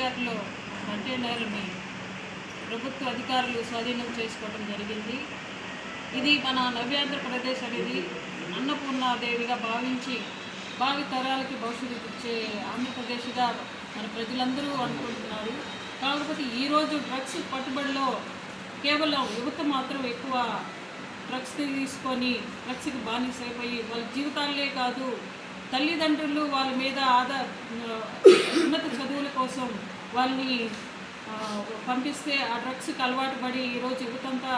వైజాగ్లో కంటైనర్ని ప్రభుత్వ అధికారులు స్వాధీనం చేసుకోవడం జరిగింది. ఇది మన నవ్యాంధ్రప్రదేశ్ అనేది అన్నపూర్ణాదేవిగా భావించి భావి తరాలకి భవిష్యత్తు ఇచ్చే ఆంధ్రప్రదేశ్గా మన ప్రజలందరూ అనుకుంటున్నారు. కాకపోతే ఈరోజు డ్రగ్స్ పట్టుబడిలో కేవలం యువత మాత్రం ఎక్కువ డ్రగ్స్ తీసుకొని డ్రగ్స్కి బానిసైపోయి వాళ్ళ జీవితాలే కాదు తల్లిదండ్రులు వాళ్ళ మీద ఆధార ఉన్నత చదువుల కోసం వాళ్ళని పంపిస్తే ఆ డ్రగ్స్కి అలవాటు పడి ఈరోజు యువతంతా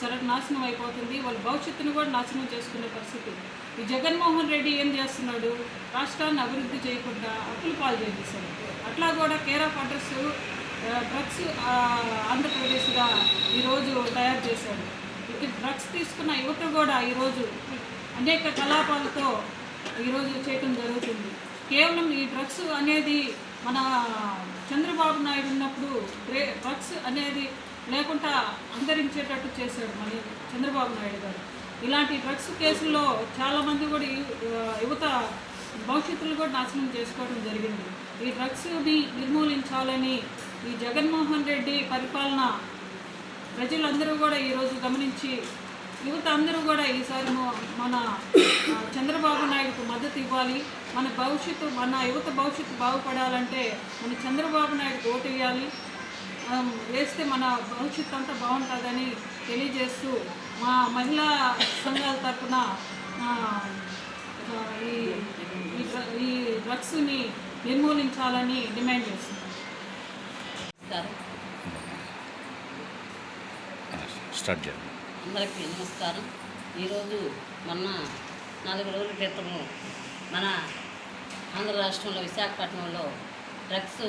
సర్వనాశనం అయిపోతుంది. వాళ్ళ భవిష్యత్తును కూడా నాశనం చేసుకునే పరిస్థితి. ఈ జగన్మోహన్ రెడ్డి ఏం చేస్తున్నాడు? రాష్ట్రాన్ని అభివృద్ధి చేయకుండా అప్పులు పాలు చేపిస్తాడు. అట్లా కూడా కేర్ ఆఫ్ అడ్రస్ డ్రగ్స్ ఆంధ్రప్రదేశ్గా ఈరోజు తయారు చేశాడు ఇక్కడ డ్రగ్స్ తీసుకున్న యువత కూడా ఈరోజు అనేక కలాపాలతో ఈరోజు చేయటం జరుగుతుంది. కేవలం ఈ డ్రగ్స్ అనేది మన చంద్రబాబు నాయుడు ఉన్నప్పుడు డ్రే- డ్రగ్స్ అనేది లేకుండా అంతరించేటట్టు చేశాడు మన చంద్రబాబు నాయుడు గారు. ఇలాంటి డ్రగ్స్ కేసుల్లో చాలామంది కూడా యువత భవిష్యత్తులు కూడా నాశనం చేసుకోవడం జరిగింది. ఈ డ్రగ్స్ని నిర్మూలించాలని ఈ జగన్మోహన్ రెడ్డి పరిపాలన ప్రజలందరూ కూడా ఈరోజు గమనించి యువత అందరూ కూడా ఈసారి మన చంద్రబాబు నాయుడుకు మద్దతు ఇవ్వాలి. మన భవిష్యత్తు మన యువత భవిష్యత్తు బాగుపడాలంటే మన చంద్రబాబు నాయుడుకు ఓటు వేయాలి. వేస్తే మన భవిష్యత్తు అంతా బాగుంటుందని తెలియజేస్తూ మా మహిళా సంఘాల తరఫున ఈ ఈ డ్ర- ఈ డ్రగ్స్ని నిర్మూలించాలని డిమాండ్ చేస్తున్నాం. స్టార్ట్ చేయండి. అందరికీ నమస్కారం. ఈరోజు మొన్న నాలుగు రోజుల క్రితము మన ఆంధ్ర రాష్ట్రంలో విశాఖపట్నంలో డ్రగ్స్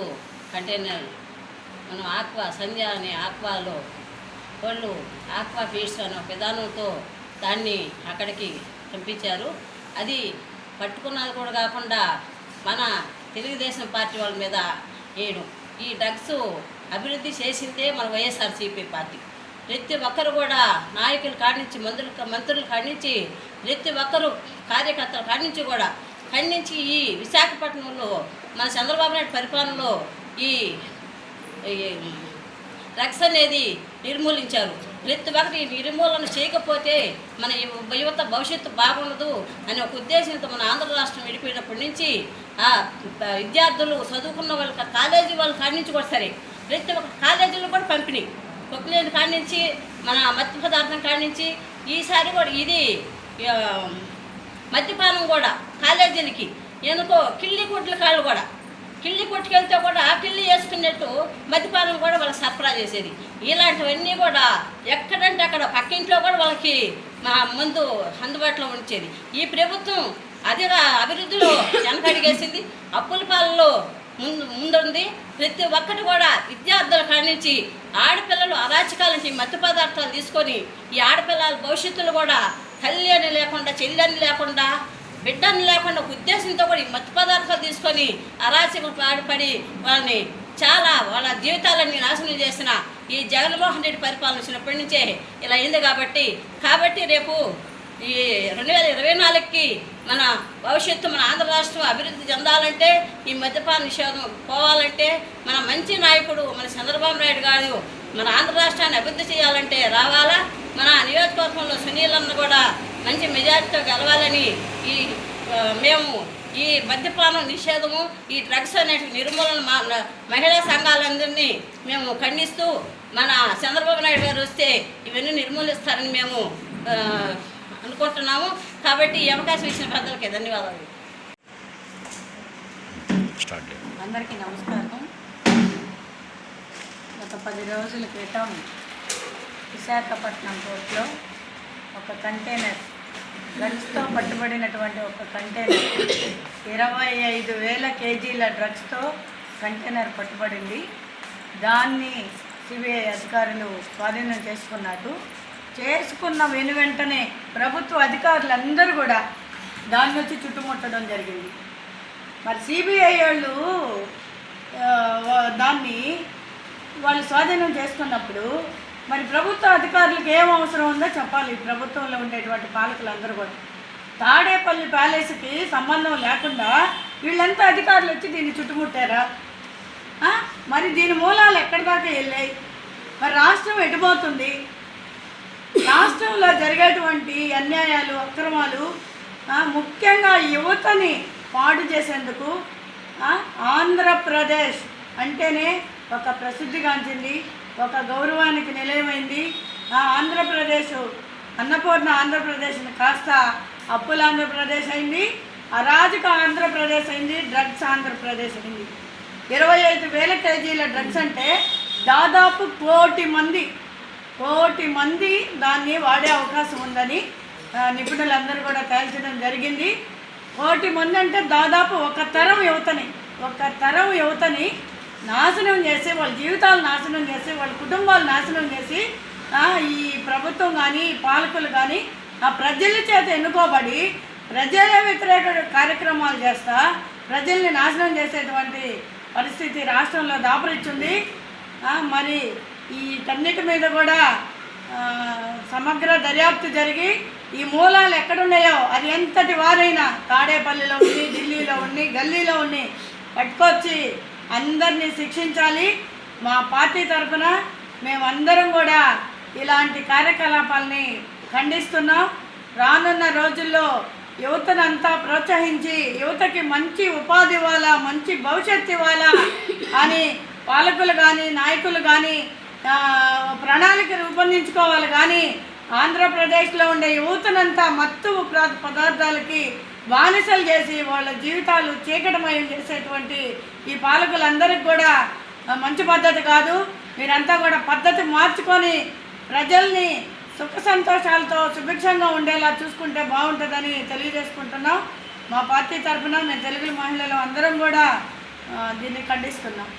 కంటైనర్ మనం ఆక్వా సంధ్య అనే ఆక్వాలో వాళ్ళు ఆక్వా ఫీడ్స్ అనే విధానంతో దాన్ని అక్కడికి పంపించారు. అది పట్టుకున్నది కూడా కాకుండా మన తెలుగుదేశం పార్టీ వాళ్ళ మీద వేయడం. ఈ డ్రగ్స్ అభివృద్ధి చేసిందే మన వైఎస్ఆర్సీపీ పార్టీ. ప్రతి ఒక్కరు కూడా నాయకులు కాడించి మంత్రులు మంత్రులు ఖండించి ప్రతి ఒక్కరు కార్యకర్తలు ఖండించి కూడా ఖండించి ఈ విశాఖపట్నంలో మన చంద్రబాబు నాయుడు పరిపాలనలో ఈ ఈ డ్రగ్స్ అనేది నిర్మూలించారు. ప్రతి ఒక్కటి నిర్మూలన చేయకపోతే మన యువత భవిష్యత్తు బాగుండదు అనే ఒక ఉద్దేశంతో మన ఆంధ్ర రాష్ట్రం విడిపోయినప్పటి నుంచి ఆ విద్యార్థులు చదువుకున్న వాళ్ళ కాలేజీ వాళ్ళు కాడి నుంచి కూడా సరే ప్రతి ఒక్క కాలేజీలో కూడా పంపిణీ. కొక్లేని కాడి నుంచి మన మత్స్య పదార్థం కాడి నుంచి ఈసారి కూడా ఇది మద్యపానం కూడా కాలేజీలకి. ఎందుకో కిల్లి గుడ్ల కాళ్ళు కూడా. కిళ్ళి కొట్టుకెళ్తే కూడా ఆ కిల్లి వేసుకున్నట్టు మద్యపానం కూడా వాళ్ళకి సరఫరా చేసేది. ఇలాంటివన్నీ కూడా ఎక్కడంటే అక్కడ పక్కింట్లో కూడా వాళ్ళకి మా ముందు అందుబాటులో ఉంచేది. ఈ ప్రభుత్వం అది అభివృద్ధిలో వెనకడిగేసింది. అప్పుల పాలలో ముందు ముందుంది ప్రతి ఒక్కటి కూడా విద్యార్థుల కానించి ఆడపిల్లలు అరాచకాల నుంచి మత్తు పదార్థాలు తీసుకొని ఈ ఆడపిల్లల భవిష్యత్తులో కూడా తల్లి అని లేకుండా చెల్లి అని లేకుండా బిడ్డని లేకుండా ఒక ఉద్దేశంతో కూడా ఈ మత్తు పదార్థాలు తీసుకొని అరాచకం పాడుపడి వాళ్ళని చాలా వాళ్ళ జీవితాలన్నీ నాశనం చేసిన ఈ జగన్మోహన్ రెడ్డి పరిపాలన వచ్చినప్పటి నుంచే ఇలా అయింది కాబట్టి. కాబట్టి రేపు ఈ రెండు వేల ఇరవై నాలుగుకి మన భవిష్యత్తు మన ఆంధ్ర రాష్ట్రం అభివృద్ధి చెందాలంటే ఈ మద్యపాన నిషేధం పోవాలంటే మన మంచి నాయకుడు మన చంద్రబాబు నాయుడు గారు మన ఆంధ్ర రాష్ట్రాన్ని అభివృద్ధి చేయాలంటే రావాలా? మన నియోజకవర్గంలో సునీలన్న కూడా మంచి మెజార్టీతో గెలవాలని ఈ మేము ఈ మద్యపానం నిషేధము ఈ డ్రగ్స్ అనే నిర్మూలన మా మహిళా సంఘాలందరినీ మేము ఖండిస్తూ మన చంద్రబాబు నాయుడు గారు వస్తే ఇవన్నీ నిర్మూలిస్తారని మేము అనుకుంటున్నాము. కాబట్టి ఈ అవకాశం ఇచ్చిన పెద్దలకి ధన్యవాదాలు. అందరికీ నమస్కారం. గత పది రోజుల క్రితం విశాఖపట్నం పోర్ట్లో ఒక కంటైనర్ డ్రగ్స్తో పట్టుబడినటువంటి ఒక కంటైనర్ ఇరవై ఐదు వేల కేజీల డ్రగ్స్తో కంటైనర్ పట్టుబడింది. దాన్ని సిబిఐ అధికారులు స్వాధీనం చేసుకున్నారు. చేసుకున్న వెను వెంటనే ప్రభుత్వ అధికారులందరూ కూడా దాన్ని వచ్చి చుట్టుముట్టడం జరిగింది. మరి సిబిఐ వాళ్ళు దాన్ని వాళ్ళు స్వాధీనం చేసుకున్నప్పుడు మరి ప్రభుత్వ అధికారులకు ఏం అవసరం ఉందో చెప్పాలి. ప్రభుత్వంలో ఉండేటువంటి పాలకులందరూ కూడా. తాడేపల్లి ప్యాలెస్కి సంబంధం లేకుండా వీళ్ళంతా అధికారులు వచ్చి దీన్ని చుట్టుముట్టారా? మరి దీని మూలాలు ఎక్కడి దాకా వెళ్ళాయి? మరి రాష్ట్రం ఎటుపోతుంది? రాష్ట్రంలో జరిగేటువంటి అన్యాయాలు అక్రమాలు ముఖ్యంగా యువతని పాడు చేసేందుకు ఆంధ్రప్రదేశ్ అంటేనే ఒక ప్రసిద్ధిగాంచింది ఒక గౌరవానికి నిలయమైంది. ఆ ఆంధ్రప్రదేశ్ అన్నపూర్ణ ఆంధ్రప్రదేశ్ని కాస్త అప్పుల ఆంధ్రప్రదేశ్ అయింది అరాజక ఆంధ్రప్రదేశ్ అయింది డ్రగ్స్ ఆంధ్రప్రదేశ్ అయింది. ఇరవై ఐదు వేల కేజీల డ్రగ్స్ అంటే దాదాపు కోటి మంది కోటి మంది దాన్ని వాడే అవకాశం ఉందని నిపుణులందరూ కూడా తేల్చడం జరిగింది. కోటి మంది అంటే దాదాపు ఒక తరం యువతని ఒక తరం యువతని నాశనం చేసి వాళ్ళ జీవితాలు నాశనం చేసి వాళ్ళ కుటుంబాలు నాశనం చేసి ఈ ప్రభుత్వం కానీ పాలకులు కానీ ఆ ప్రజల చేత ఎన్నుకోబడి ప్రజల వ్యతిరేక కార్యక్రమాలు చేస్తా ప్రజల్ని నాశనం చేసేటువంటి పరిస్థితి రాష్ట్రంలో దాపరిచ్చింది. మరి ఈ మీద కూడా సమగ్ర దర్యాప్తు జరిగి ఈ మూలాలు ఎక్కడున్నాయో అది ఎంతటి వారైనా తాడేపల్లిలో ఉండి ఢిల్లీలో ఉండి గల్లీలో ఉండి పట్టుకొచ్చి అందరినీ శిక్షించాలి. మా పార్టీ తరఫున మేమందరం కూడా ఇలాంటి కార్యకలాపాలని ఖండిస్తున్నాం. రానున్న రోజుల్లో యువతనంతా ప్రోత్సహించి యువతకి మంచి ఉపాధి ఇవ్వాలా మంచి భవిష్యత్తు ఇవ్వాలా అని పాలకులు కానీ నాయకులు కానీ ప్రణాళిక రూపొందించుకోవాలి. కానీ ఆంధ్రప్రదేశ్లో ఉండే యువతనంతా మత్తు పదార్థాలకి బానిసలు చేసి వాళ్ళ జీవితాలు చీకటమయం చేసేటువంటి ఈ పాలకులందరికీ కూడా మంచి పద్ధతి కాదు. మీరంతా కూడా పద్ధతి మార్చుకొని ప్రజల్ని సుఖ సంతోషాలతో సుభిక్షంగా ఉండేలా చూసుకుంటే బాగుంటుందని తెలియజేసుకుంటున్నాం. మా పార్టీ తరఫున మేము తెలుగు మహిళలు అందరం కూడా దీన్ని ఖండిస్తున్నాం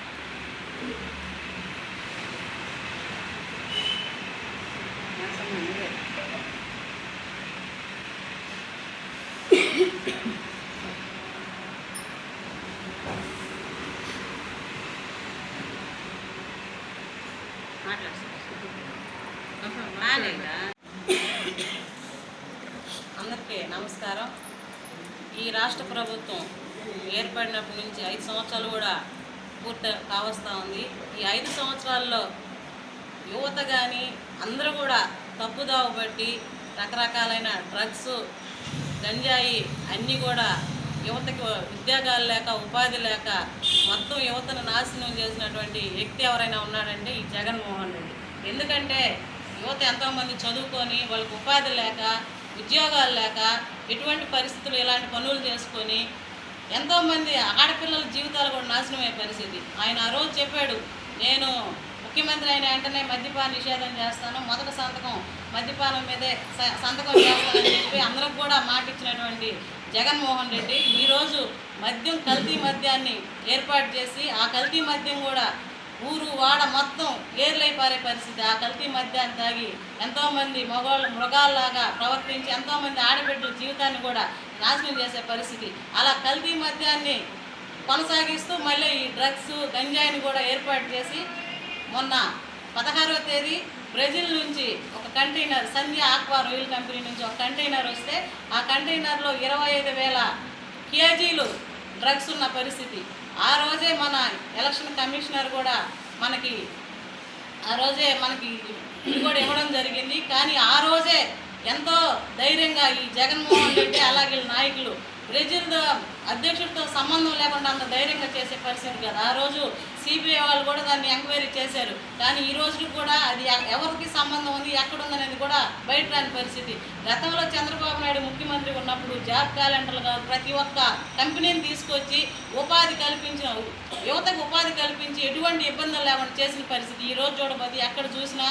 అందరికీ నమస్కారం ఈ రాష్ట్ర ప్రభుత్వం ఏర్పడినప్పటి నుంచి ఐదు సంవత్సరాలు కూడా పూర్తి కావస్తూ ఉంది. ఈ ఐదు సంవత్సరాల్లో యువత కానీ అందరూ కూడా తప్పుదావ బట్టి రకరకాలైన డ్రగ్స్ గంజాయి అన్నీ కూడా యువతకి ఉద్యోగాలు లేక ఉపాధి లేక మొత్తం యువతను నాశనం చేసినటువంటి వ్యక్తి ఎవరైనా ఉన్నాడంటే ఈ జగన్మోహన్ రెడ్డి. ఎందుకంటే యువత ఎంతోమంది చదువుకొని వాళ్ళకి ఉపాధి లేక ఉద్యోగాలు లేక ఎటువంటి పరిస్థితులు ఇలాంటి పనులు చేసుకొని ఎంతోమంది ఆడపిల్లల జీవితాలు కూడా నాశనం అయ్యే పరిస్థితి. ఆయన ఆ రోజు చెప్పాడు నేను ముఖ్యమంత్రి అయిన వెంటనే మద్యపాన నిషేధం చేస్తాను. మొదటి సంతకం మద్యపానం మీదే స- సంతకం చేస్తానని చెప్పి అందరికి కూడా మాట ఇచ్చినటువంటి జగన్మోహన్ రెడ్డి ఈరోజు మద్యం కల్తీ మద్యాన్ని ఏర్పాటు చేసి ఆ కల్తీ మద్యం కూడా ఊరు వాడ మొత్తం ఏర్లై పారే పరిస్థితి. ఆ కల్తీ మద్యాన్ని తాగి ఎంతోమంది మగవాళ్ళు మృగాల్లాగా ప్రవర్తించి ఎంతోమంది ఆడబిడ్డల జీవితాన్ని కూడా నాశనం చేసే పరిస్థితి. అలా కల్తీ మద్యాన్ని కొనసాగిస్తూ మళ్ళీ ఈ డ్రగ్స్ గంజాయిని కూడా ఏర్పాటు చేసి మొన్న పదహారవ తేదీ బ్రెజిల్ నుంచి ఒక కంటైనర్ సంధ్య ఆక్వా రొయ్యల్ కంపెనీ నుంచి ఒక కంటైనర్ వస్తే ఆ కంటైనర్లో ఇరవై ఐదు వేల కేజీలు డ్రగ్స్ ఉన్న పరిస్థితి. ఆ రోజే మన ఎలక్షన్ కమిషనర్ కూడా మనకి ఆ రోజే మనకి ఇది కూడా ఇవ్వడం జరిగింది. కానీ ఆ రోజే ఎంతో ధైర్యంగా ఈ జగన్మోహన్ రెడ్డి అలాగే నాయకులు బ్రెజిల్ అధ్యక్షుడితో సంబంధం లేకుండా అంత ధైర్యంగా చేసే పరిస్థితి కదా. ఆ రోజు సిబిఐ వాళ్ళు కూడా దాన్ని ఎంక్వైరీ చేశారు. కానీ ఈ రోజు కూడా అది ఎవరికి సంబంధం ఉంది ఎక్కడుందనేది కూడా బయట రాని పరిస్థితి. గతంలో చంద్రబాబు నాయుడు ముఖ్యమంత్రి ఉన్నప్పుడు జాబ్ క్యాలెండర్లుగా ప్రతి ఒక్క కంపెనీని తీసుకొచ్చి ఉపాధి కల్పించిన యువతకు ఉపాధి కల్పించి ఎటువంటి ఇబ్బందులు లేకుండా చేసిన పరిస్థితి. ఈ రోజు చూడబోతే ఎక్కడ చూసినా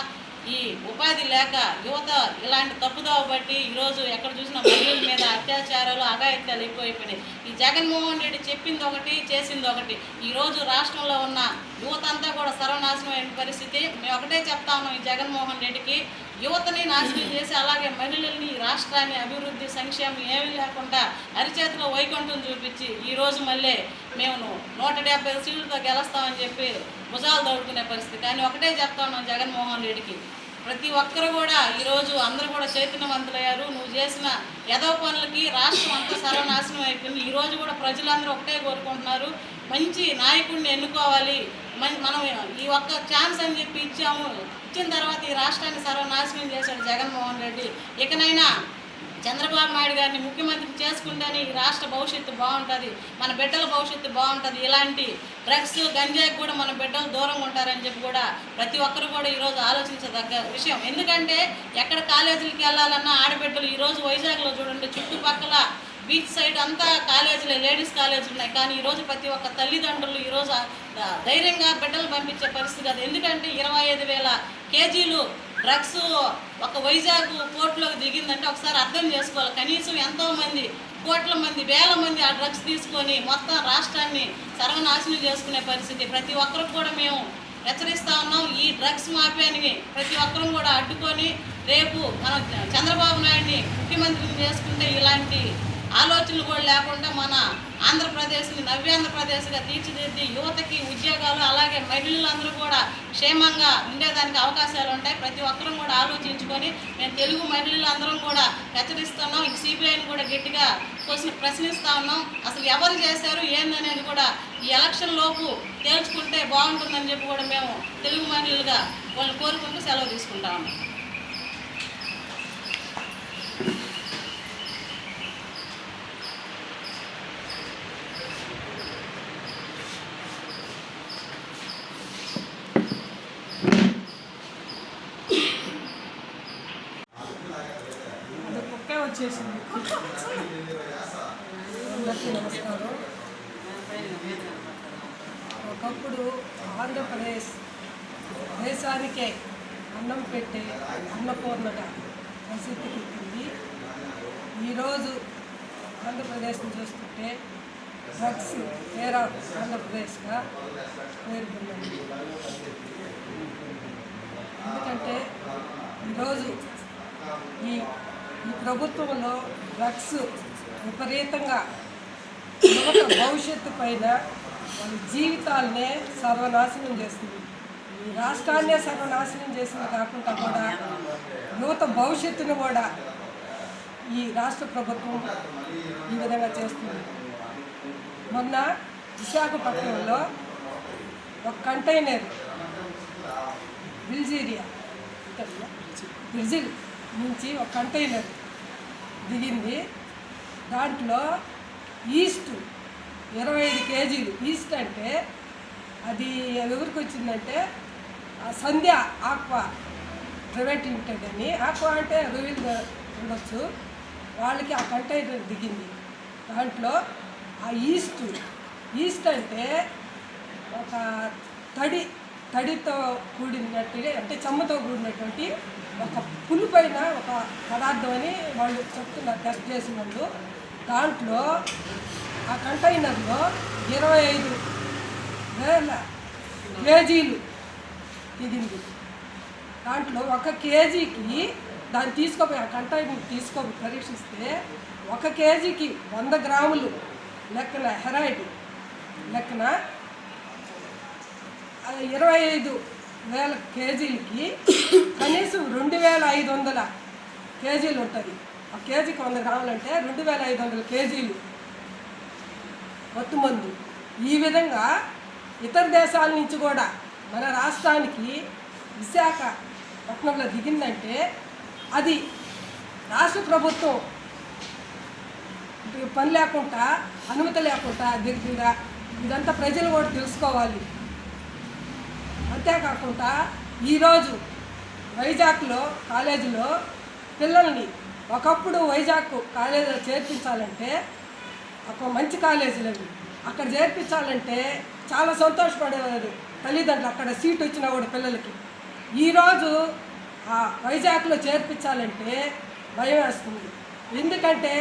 ఈ ఉపాధి లేక యువత ఇలాంటి తప్పుదోవ బట్టి ఈరోజు ఎక్కడ చూసినా మహిళల మీద అత్యాచారాలు అఘాయిత్యాలు ఎక్కువైపోయినాయి. ఈ జగన్మోహన్ రెడ్డి చెప్పింది ఒకటి చేసింది ఒకటి. ఈరోజు రాష్ట్రంలో ఉన్న యువత అంతా కూడా సర్వనాశనం అయిన పరిస్థితి. మేము ఒకటే చెప్తా ఉన్నాం ఈ జగన్మోహన్ రెడ్డికి యువతని నాశనం చేసి అలాగే మహిళల్ని రాష్ట్రాన్ని అభివృద్ధి సంక్షేమం ఏమీ లేకుండా అరిచేతిలో వైకుంఠం చూపించి ఈరోజు మళ్ళీ మేము నూట డెబ్బై సీట్లతో గెలుస్తామని చెప్పి భుజాలు దౌడుకునే పరిస్థితి. కానీ ఒకటే చెప్తా ఉన్నాం జగన్మోహన్ రెడ్డికి. ప్రతి ఒక్కరు కూడా ఈరోజు అందరూ కూడా చైతన్యవంతులయ్యారు. నువ్వు చేసిన ఎదవ పనులకి రాష్ట్రం అంతా సర్వనాశనం అయిపోయింది. ఈరోజు కూడా ప్రజలందరూ ఒకటే కోరుకుంటున్నారు. మంచి నాయకుడిని ఎన్నుకోవాలి. మనం ఈ ఒక్క ఛాన్స్ అని చెప్పి ఇచ్చాము. ఇచ్చిన తర్వాత ఈ రాష్ట్రాన్ని సర్వనాశనం చేశాడు జగన్మోహన్ రెడ్డి. ఇకనైనా చంద్రబాబు నాయుడు గారిని ముఖ్యమంత్రి చేసుకుంటేనే ఈ రాష్ట్ర భవిష్యత్తు బాగుంటుంది మన బిడ్డల భవిష్యత్తు బాగుంటుంది. ఇలాంటి డ్రగ్స్ గంజాకి కూడా మన బిడ్డలు దూరంగా ఉంటారని చెప్పి కూడా ప్రతి ఒక్కరు కూడా ఈరోజు ఆలోచించదగ్గ విషయం. ఎందుకంటే ఎక్కడ కాలేజీలకి వెళ్ళాలన్నా ఆడబిడ్డలు ఈరోజు వైజాగ్లో చూడండి చుట్టుపక్కల బీచ్ సైడ్ అంతా కాలేజీలే లేడీస్ కాలేజీలు ఉన్నాయి. కానీ ఈరోజు ప్రతి ఒక్క తల్లిదండ్రులు ఈరోజు ధైర్యంగా బిడ్డలు పంపించే పరిస్థితి కాదు ఎందుకంటే ఇరవై ఐదు వేల కేజీలు డ్రగ్స్ ఒక వైజాగ్ పోర్టులోకి దిగిందంటే ఒకసారి అర్థం చేసుకోవాలి. కనీసం ఎంతో మంది కోట్ల మంది వేల మంది ఆ డ్రగ్స్ తీసుకొని మొత్తం రాష్ట్రాన్ని సర్వనాశనం చేసుకునే పరిస్థితి. ప్రతి ఒక్కరికి కూడా మేము హెచ్చరిస్తూ ఉన్నాం ఈ డ్రగ్స్ మాఫియాని ప్రతి ఒక్కరూ కూడా అడ్డుకొని రేపు మన చంద్రబాబు నాయుడిని ముఖ్యమంత్రిని చేసుకుంటే ఇలాంటి ఆలోచనలు కూడా లేకుండా మన ఆంధ్రప్రదేశ్ని నవ్యాంధ్రప్రదేశ్గా తీర్చిదిద్ది యువతకి ఉద్యోగాలు అలాగే మహిళలందరూ కూడా క్షేమంగా ఉండేదానికి అవకాశాలు ఉంటాయి. ప్రతి ఒక్కరూ కూడా ఆలోచించుకొని మేము తెలుగు మహిళలందరం కూడా హెచ్చరిస్తున్నాం. ఈ సిబిఐని కూడా గట్టిగా క్వశ్చన్ ప్రశ్నిస్తా ఉన్నాం. అసలు ఎవరు చేశారు ఏందనేది కూడా ఈ ఎలక్షన్ లోపు తేల్చుకుంటే బాగుంటుందని చెప్పి కూడా మేము తెలుగు మహిళలుగా వాళ్ళు కోరుకుంటూ సెలవు తీసుకుంటా ఉన్నాం అది కుక్కే వచ్చేసింది అందరికీ నమస్కారం ఒకప్పుడు ఆంధ్రప్రదేశ్ దేశానికే అన్నం పెట్టే అన్నపూర్ణగా పరిస్థితికి ఎక్కింది ఈరోజు ఆంధ్రప్రదేశ్ని చూస్తుంటే డ్రగ్స్ పేర ఆంధ్రప్రదేశ్గా పేరు పొందింది ఎందుకంటే ఈరోజు ఈ ఈ ప్రభుత్వంలో డ్రగ్స్ విపరీతంగా యువత భవిష్యత్తు పైన వాళ్ళ జీవితాలనే సర్వనాశనం చేస్తుంది. ఈ రాష్ట్రాన్నే సర్వనాశనం చేసింది కాకుండా కూడా యువత భవిష్యత్తును కూడా ఈ రాష్ట్ర ప్రభుత్వం ఈ విధంగా చేస్తుంది. మొన్న విశాఖపట్నంలో ఒక కంటైనర్. బిల్జీరియా బ్రెజిల్ నుంచి ఒక కంటైనర్ దిగింది. దాంట్లో ఈస్ట్ ఇరవై ఐదు కేజీలు. ఈస్ట్ అంటే అది ఎవరికి వచ్చిందంటే సంధ్య ఆక్వా ప్రైవేట్ లిమిటెడ్ అని. ఆక్వా అంటే రూవిల్ ఉండొచ్చు. వాళ్ళకి ఆ కంటైనర్ దిగింది. దాంట్లో ఆ ఈస్ట్ ఈస్ట్ అంటే ఒక తడి తడితో కూడినట్టుగా అంటే చెమ్మతో కూడినటువంటి ఒక పులు పైన ఒక పదార్థం అని వాళ్ళు చెప్తున్నారు టెస్ట్ చేసిన వాళ్ళు దాంట్లో ఆ కంటైనర్లో ఇరవై ఐదు వేల కేజీలు దిగింది దాంట్లో ఒక కేజీకి దాన్ని తీసుకోపోయి ఆ కంటైనర్ తీసుకొని పరీక్షిస్తే ఒక కేజీకి వంద గ్రాములు లెక్కన హెరాయిడ్ లెక్కన ఇరవై ఐదు వేల కేజీలకి కనీసం రెండు వేల ఐదు వందల కేజీలు ఉంటుంది. ఆ కేజీకి వంద గ్రాములంటే రెండు వేల ఐదు వందల కేజీలు మత్తుమందు ఈ విధంగా ఇతర దేశాల నుంచి కూడా మన రాష్ట్రానికి విశాఖ పట్టణంలో దిగిందంటే అది రాష్ట్ర ప్రభుత్వం పని లేకుండా అనుమతి లేకుండా దిగుతుందా ఇదంతా ప్రజలు కూడా తెలుసుకోవాలి. అంతేకాకుండా ఈరోజు వైజాగ్లో కాలేజీలో పిల్లల్ని ఒకప్పుడు వైజాగ్ కాలేజీలో చేర్పించాలంటే ఒక మంచి కాలేజీలు అక్కడ చేర్పించాలంటే చాలా సంతోషపడేవారు తల్లిదండ్రులు. అక్కడ సీట్ వచ్చిన కూడా పిల్లలకి. ఈరోజు ఆ వైజాగ్లో చేర్పించాలంటే భయం వేస్తుంది. ఎందుకంటే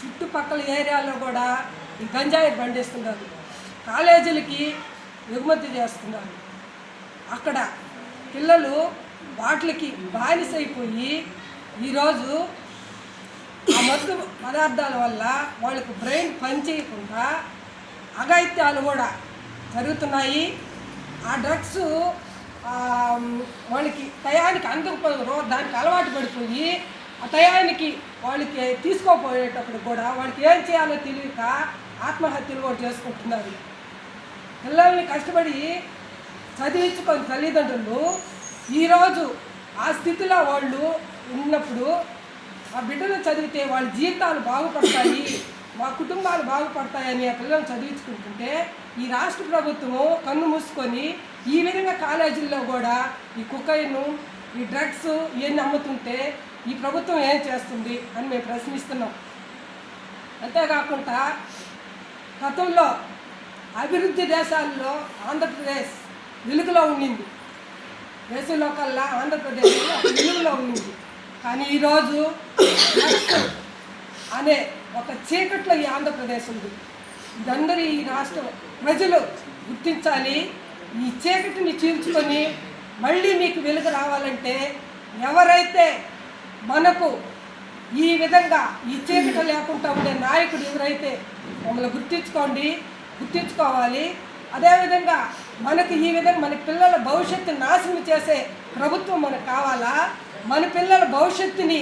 చుట్టుపక్కల ఏరియాలో కూడా ఈ గంజాయి పండిస్తున్నారు కాలేజీలకి ఎగుమతి చేస్తున్నారు. అక్కడ పిల్లలు వాటికి బానిసైపోయి ఈరోజు ఆ మత్తు పదార్థాల వల్ల వాళ్ళకు బ్రెయిన్ పనిచేయకుండా అఘాయిత్యాలు కూడా జరుగుతున్నాయి. ఆ డ్రగ్స్ వాళ్ళకి టయానికి అందకపోయారో దానికి అలవాటు పడిపోయి ఆ టయానికి వాళ్ళకి తీసుకోపోయేటప్పుడు కూడా వాళ్ళకి ఏం చేయాలో తెలియక ఆత్మహత్యలు కూడా చేసుకుంటున్నారు. పిల్లల్ని కష్టపడి చదివించుకొని తల్లిదండ్రులు ఈరోజు ఆ స్థితిలో వాళ్ళు ఉన్నప్పుడు ఆ బిడ్డలు చదివితే వాళ్ళ జీవితాలు బాగుపడతాయి మా కుటుంబాలు బాగుపడతాయని ఆ పిల్లలు చదివించుకుంటుంటే ఈ రాష్ట్ర ప్రభుత్వము కన్ను మూసుకొని ఈ విధంగా కాలేజీల్లో కూడా ఈ కుక్కైను ఈ డ్రగ్స్ ఇవన్నీ అమ్ముతుంటే ఈ ప్రభుత్వం ఏం చేస్తుంది అని మేము ప్రశ్నిస్తున్నాం. అంతేకాకుండా గతంలో అభివృద్ధి దేశాల్లో ఆంధ్రప్రదేశ్ వెలుగులో ఉండింది. దేశంలో కల్లా ఆంధ్రప్రదేశ్ వెలుగులో ఉండింది. కానీ ఈరోజు అనే ఒక చీకట్లో ఈ ఆంధ్రప్రదేశ్ ఉంది. ఇదందరూ ఈ రాష్ట్ర ప్రజలు గుర్తించాలి. ఈ చీకటిని చీల్చుకొని మళ్ళీ మీకు వెలుగు రావాలంటే ఎవరైతే మనకు ఈ విధంగా ఈ చీకటి లేకుండా ఉండే నాయకుడు ఎవరైతే మమ్మల్ని గుర్తించుకోండి గుర్తించుకోవాలి. అదేవిధంగా మనకి ఈ విధంగా మన పిల్లల భవిష్యత్తు నాశనం చేసే ప్రభుత్వం మనకు కావాలా? మన పిల్లల భవిష్యత్తుని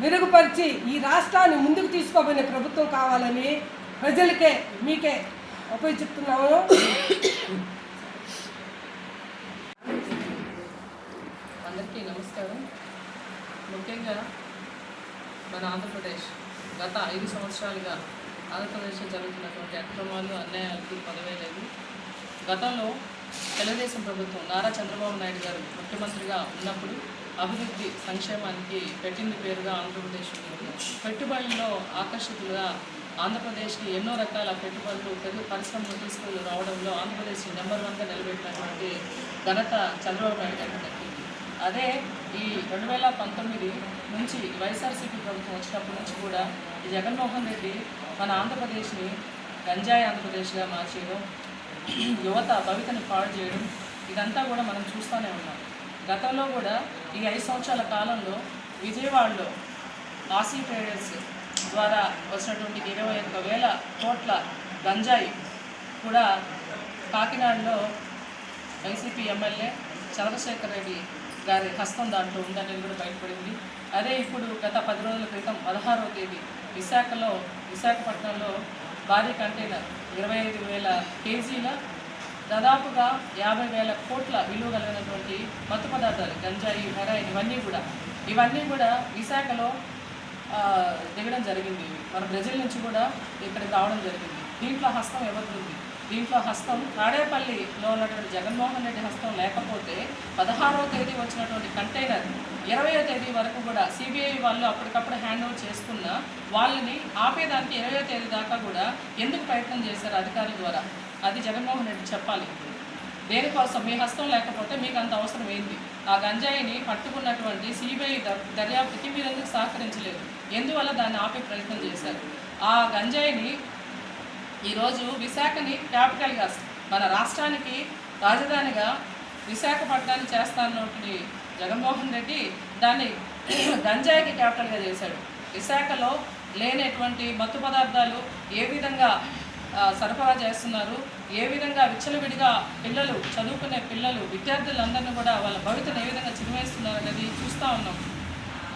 మెరుగుపరిచి ఈ రాష్ట్రాన్ని ముందుకు తీసుకోబోయే ప్రభుత్వం కావాలని ప్రజలకే మీకే ఉపయోగిస్తున్నాము అందరికీ నమస్కారం. ముఖ్యంగా మన ఆంధ్రప్రదేశ్ గత ఐదు సంవత్సరాలుగా ఆంధ్రప్రదేశ్లో జరుగుతున్నటువంటి అక్రమాలు అన్యాయాలకు పదవేలేదు గతంలో తెలుగుదేశం ప్రభుత్వం నారా చంద్రబాబు నాయుడు గారు ముఖ్యమంత్రిగా ఉన్నప్పుడు అభివృద్ధి సంక్షేమానికి పెట్టింది పేరుగా ఆంధ్రప్రదేశ్ ఉంది పెట్టుబడుల్లో ఆకర్షితులుగా ఆంధ్రప్రదేశ్కి ఎన్నో రకాల పెట్టుబడులు పెద్ద పరిశ్రమలు తీసుకుని రావడంలో ఆంధ్రప్రదేశ్ నెంబర్ వన్గా నిలబెట్టినటువంటి ఘనత చంద్రబాబు నాయుడు గారికి దక్కింది అదే ఈ రెండు వేల పంతొమ్మిది నుంచి వైఎస్ఆర్సీపీ ప్రభుత్వం వచ్చినప్పటి నుంచి కూడా ఈ జగన్మోహన్ రెడ్డి మన ఆంధ్రప్రదేశ్ని గంజాయి ఆంధ్రప్రదేశ్గా మార్చేయడం యువత భవితని పాడు చేయడం ఇదంతా కూడా మనం చూస్తూనే ఉన్నాం. గతంలో కూడా ఈ ఐదు సంవత్సరాల కాలంలో విజయవాడలో ఆసీ ట్రేడర్స్ ద్వారా వచ్చినటువంటి ఇరవై ఒక్క వేల కోట్ల గంజాయి కూడా కాకినాడలో వైసీపీ ఎమ్మెల్యే చంద్రశేఖర్ రెడ్డి గారి హస్తం దాంట్లో ఉందనేది కూడా బయటపడింది. అదే ఇప్పుడు గత పది రోజుల క్రితం పదహారవ తేదీ విశాఖలో విశాఖపట్నంలో భారీ కంటైనర్ ఇరవై ఐదు వేల కేజీల దాదాపుగా యాభై వేల కోట్ల విలువ కలిగినటువంటి మత్తు పదార్థాలు గంజాయి హెరాయిన్ ఇవన్నీ కూడా. ఇవన్నీ కూడా విశాఖలో దిగడం జరిగింది. మన బ్రెజిల్ నుంచి కూడా ఇక్కడికి రావడం జరిగింది. దీంట్లో హస్తం ఎవరిది ఉంది? దీంట్లో హస్తం తాడేపల్లిలో ఉన్నటువంటి జగన్మోహన్ రెడ్డి హస్తం లేకపోతే పదహారవ తేదీ వచ్చినటువంటి కంటైనర్ ఇరవయో తేదీ వరకు కూడా సిబిఐ వాళ్ళు అప్పటికప్పుడు హ్యాండ్ ఓవర్ చేసుకున్న వాళ్ళని ఆపేదానికి ఇరవయో తేదీ దాకా కూడా ఎందుకు ప్రయత్నం చేశారు అధికారుల ద్వారా? అది జగన్మోహన్ రెడ్డి చెప్పాలి దేనికోసం? మీ హస్తం లేకపోతే మీకు అంత అవసరం ఏంది? ఆ గంజాయిని పట్టుకున్నటువంటి సిబిఐ దర్యాప్తుకి మీరు ఎందుకు సహకరించలేదు? ఎందువల్ల దాన్ని ఆపే ప్రయత్నం చేశారు? ఆ గంజాయిని ఈరోజు విశాఖని క్యాపిటల్గా మన రాష్ట్రానికి రాజధానిగా విశాఖపట్నాన్ని చేస్తానన్నటువంటి జగన్మోహన్ రెడ్డి దాన్ని గంజాయికి క్యాపిటల్గా చేశాడు. విశాఖలో లేనటువంటి మత్తు పదార్థాలు ఏ విధంగా సరఫరా చేస్తున్నారు ఏ విధంగా విచ్చలవిడిగా పిల్లలు చదువుకునే పిల్లలు విద్యార్థులందరినీ కూడా వాళ్ళ భవితను ఏ విధంగా చిరిమేస్తున్నారు అనేది చూస్తూ ఉన్నాం.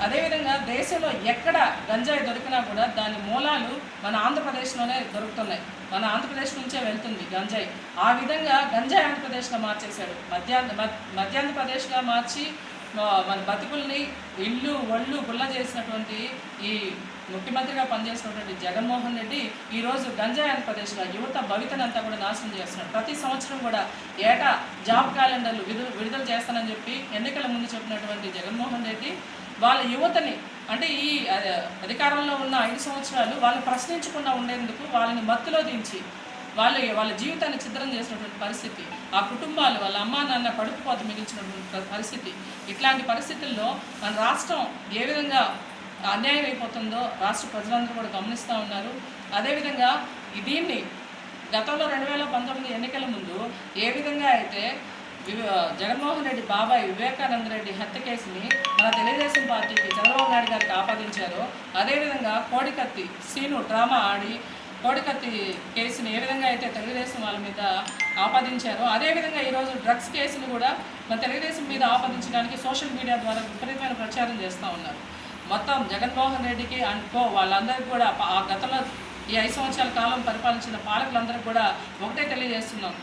అదేవిధంగా దేశంలో ఎక్కడ గంజాయి దొరికినా కూడా దాని మూలాలు మన ఆంధ్రప్రదేశ్లోనే దొరుకుతున్నాయి. మన ఆంధ్రప్రదేశ్ నుంచే వెళ్తుంది గంజాయి. ఆ విధంగా గంజాయి ఆంధ్రప్రదేశ్గా మార్చేశాడు మధ్యాంధ్ర మధ్య- మధ్యాంధ్రప్రదేశ్గా మార్చి మన బతుకుల్ని ఇల్లు ఒళ్ళు గుల్ల చేసినటువంటి ఈ ముఖ్యమంత్రిగా పనిచేస్తున్నటువంటి జగన్మోహన్ రెడ్డి ఈరోజు గంజాయి ఆంధ్రప్రదేశ్లో యువత భవితనంతా కూడా నాశనం చేస్తున్నాడు ప్రతి సంవత్సరం కూడా ఏటా జాబ్ క్యాలెండర్లు విడుదల విడుదల చేస్తానని చెప్పి ఎన్నికల ముందు చెప్పినటువంటి జగన్మోహన్ రెడ్డి వాళ్ళ యువతని అంటే ఈ అదే, అధికారంలో ఉన్న ఐదు సంవత్సరాలు వాళ్ళు ప్రశ్నించకుండా ఉండేందుకు వాళ్ళని మత్తులో దించి వాళ్ళ వాళ్ళ జీవితాన్ని చిత్రం చేసినటువంటి పరిస్థితి ఆ కుటుంబాలు వాళ్ళ అమ్మా నాన్న కడుపు కోత మిగిల్చినటువంటి పరిస్థితి. ఇట్లాంటి పరిస్థితుల్లో మన రాష్ట్రం ఏ విధంగా అన్యాయం అయిపోతుందో రాష్ట్ర ప్రజలందరూ కూడా గమనిస్తూ ఉన్నారు. అదేవిధంగా దీన్ని గతంలో రెండు వేల పంతొమ్మిది ఎన్నికల ముందు ఏ విధంగా అయితే జగన్మోహన్ రెడ్డి బాబాయ్ వివేకానంద రెడ్డి హత్య కేసుని మన తెలుగుదేశం పార్టీకి చంద్రబాబు నాయుడు గారికి ఆపాదించారో అదేవిధంగా కోడికత్తి సీను డ్రామా ఆడి కోడికత్తి కేసుని ఏ విధంగా అయితే తెలుగుదేశం వాళ్ళ మీద ఆపాదించారో అదేవిధంగా ఈరోజు డ్రగ్స్ కేసును కూడా మన తెలుగుదేశం మీద ఆపాదించడానికి సోషల్ మీడియా ద్వారా విపరీతమైన ప్రచారం చేస్తూ ఉన్నారు. మొత్తం జగన్మోహన్ రెడ్డికి అండ్ కో వాళ్ళందరికీ కూడా ఆ గతంలో ఈ ఐదు సంవత్సరాల కాలం పరిపాలించిన పాలకులందరికీ కూడా ఒకటే తెలియజేస్తున్నాం.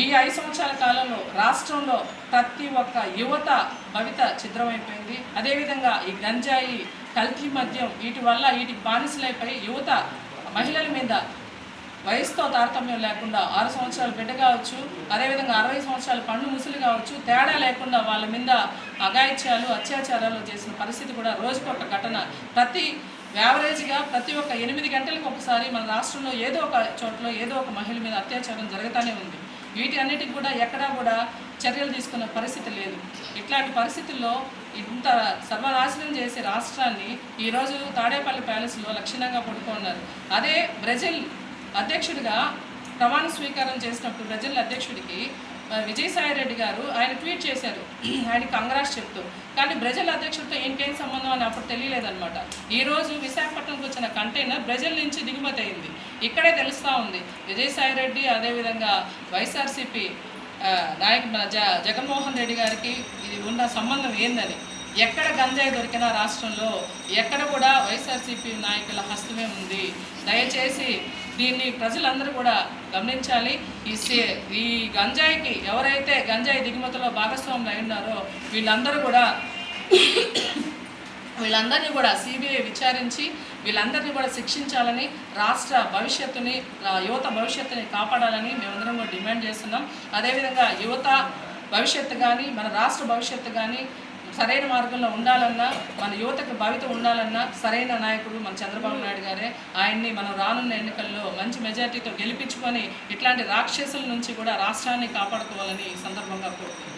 ఈ ఐదు సంవత్సరాల కాలంలో రాష్ట్రంలో ప్రతి ఒక్క యువత భవిత ఛిద్రమైపోయింది. అదేవిధంగా ఈ గంజాయి కల్తీ మద్యం వీటి వల్ల వీటికి బానిసలైపోయి యువత మహిళల మీద వయసుతో తారతమ్యం లేకుండా ఆరు సంవత్సరాలు బిడ్డ కావచ్చు అదేవిధంగా అరవై సంవత్సరాల పండు ముసలి కావచ్చు తేడా లేకుండా వాళ్ళ మీద అఘాయిత్యాలు అత్యాచారాలు చేసిన పరిస్థితి కూడా రోజుకొక ఘటన. ప్రతి యావరేజ్గా ప్రతి ఒక్క ఎనిమిది గంటలకు ఒకసారి మన రాష్ట్రంలో ఏదో ఒక చోట్ల ఏదో ఒక మహిళ మీద అత్యాచారం జరుగుతూనే ఉంది. వీటి అన్నిటికి కూడా ఎక్కడా కూడా చర్యలు తీసుకున్న పరిస్థితి లేదు. ఇట్లాంటి పరిస్థితుల్లో ఇంత సర్వనాశనం చేసే రాష్ట్రాన్ని ఈరోజు తాడేపల్లి ప్యాలెస్లో లక్షణంగా పడుకున్నారు అదే బ్రెజిల్ అధ్యక్షుడిగా ప్రమాణ స్వీకారం చేసినప్పుడు ప్రజల అధ్యక్షుడికి విజయసాయిరెడ్డి విజయసాయి రెడ్డి గారు ఆయన ట్వీట్ చేశారు. ఆయన కంగ్రాస్ చెప్తూ కానీ బ్రెజిల్ అధ్యక్షుడితో ఇంకేం సంబంధం అని అప్పుడు తెలియలేదన్నమాట. ఈ రోజు విశాఖపట్నంకి వచ్చిన కంటైనర్ బ్రెజిల్ నుంచి దిగుమతి అయింది. ఇక్కడే తెలుస్తూ ఉంది. విజయసాయి రెడ్డి అదేవిధంగా వైఎస్ఆర్సీపీ నాయక మన జ జగన్మోహన్ రెడ్డి గారికి ఇది ఉన్న సంబంధం ఏందని. ఎక్కడ గంజాయి దొరికిన రాష్ట్రంలో ఎక్కడ కూడా వైఎస్ఆర్సీపీ నాయకుల హస్తమే ఉంది. దయచేసి దీన్ని ప్రజలందరూ కూడా గమనించాలి. ఈ ఈ గంజాయికి ఎవరైతే గంజాయి దిగుమతిలో భాగస్వాములు అయి ఉన్నారో వీళ్ళందరూ కూడా వీళ్ళందరినీ కూడా సిబిఐ విచారించి వీళ్ళందరినీ కూడా శిక్షించాలని రాష్ట్ర భవిష్యత్తుని యువత భవిష్యత్తుని కాపాడాలని మేమందరం కూడా డిమాండ్ చేస్తున్నాం. అదేవిధంగా యువత భవిష్యత్తు కానీ మన రాష్ట్ర భవిష్యత్తు కానీ సరైన మార్గంలో ఉండాలన్నా మన యువతకు భవిత ఉండాలన్నా సరైన నాయకుడు మన చంద్రబాబు నాయుడు గారే. ఆయన్ని మనం రానున్న ఎన్నికల్లో మంచి మెజార్టీతో గెలిపించుకొని ఇట్లాంటి రాక్షసుల నుంచి కూడా రాష్ట్రాన్ని కాపాడుకోవాలని సందర్భంగా కోరుకుంటున్నాను.